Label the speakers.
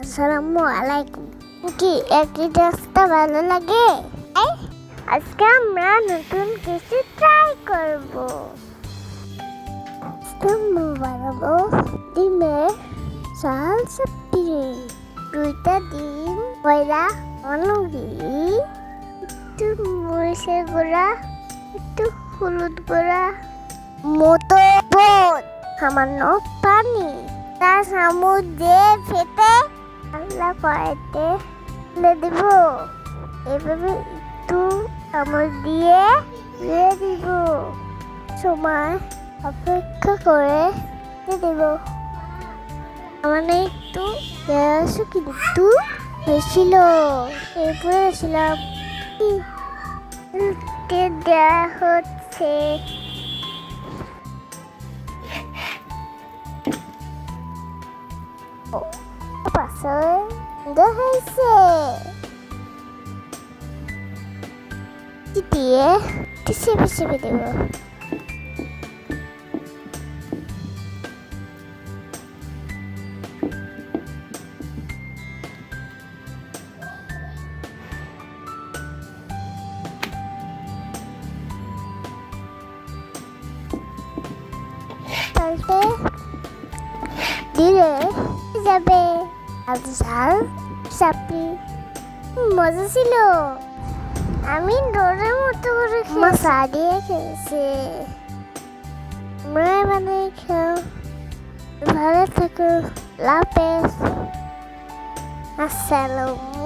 Speaker 1: আসসালামু কি একই রাস্তা ভালো লাগে আজকে আমরা নতুন কিছু ট্রাই করব আমরা বানাবো ডিমের চাল চাপড়ি দুইটা ডিম কয়লা অনগি একটু মরিচের গুঁড়া একটু হলুদ গুঁড়া মতো সামান্য পানি তা দিয়ে ফেটে আল্লাহ কড়াইতে তুলে দিব? এভাবে একটু চামচ দিয়ে দিয়ে দিব। সময় অপেক্ষা করে দেব। মানে একটু গ্যাস কিন্তু হয়েছিল এরপরে ছিলাম দেওয়া হচ্ছে। passou do rei Que dia? Que sempre se me deu. Tante, dire, Isabel. ঝাল চাপড়ি মজা ছিল। আমি ডোরের মতো করে মশা দিয়ে খেয়েছি। আমরা মানে খেও ভালো থাকো লাপেস আসসালামু